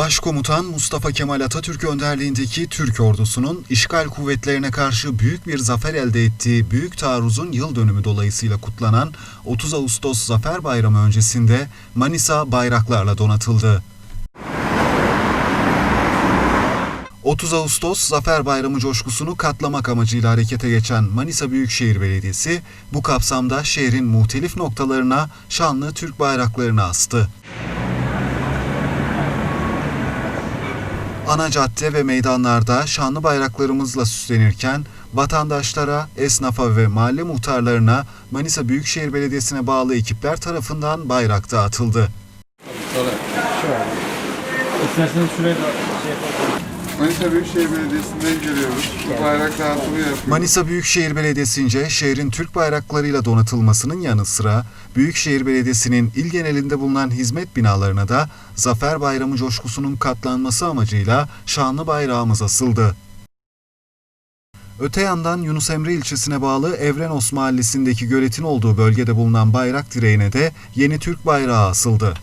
Başkomutan Mustafa Kemal Atatürk önderliğindeki Türk ordusunun işgal kuvvetlerine karşı büyük bir zafer elde ettiği Büyük Taarruz'un yıl dönümü dolayısıyla kutlanan 30 Ağustos Zafer Bayramı öncesinde Manisa bayraklarla donatıldı. 30 Ağustos Zafer Bayramı coşkusunu katlamak amacıyla harekete geçen Manisa Büyükşehir Belediyesi bu kapsamda şehrin muhtelif noktalarına şanlı Türk bayraklarını astı. Ana cadde ve meydanlarda şanlı bayraklarımızla süslenirken vatandaşlara, esnafa ve mahalle muhtarlarına Manisa Büyükşehir Belediyesi'ne bağlı ekipler tarafından bayrak dağıtıldı. İsterseniz şuraya da şey yapalım. Manisa Büyükşehir Belediyesi'nden geliyoruz. Bu bayrak dağıtımı yapıyoruz. Manisa Büyükşehir Belediyesi'nce şehrin Türk bayraklarıyla donatılmasının yanı sıra Büyükşehir Belediyesi'nin il genelinde bulunan hizmet binalarına da Zafer Bayramı coşkusunun katlanması amacıyla şanlı bayrağımız asıldı. Öte yandan Yunus Emre ilçesine bağlı Evrenos mahallesindeki göletin olduğu bölgede bulunan bayrak direğine de yeni Türk bayrağı asıldı.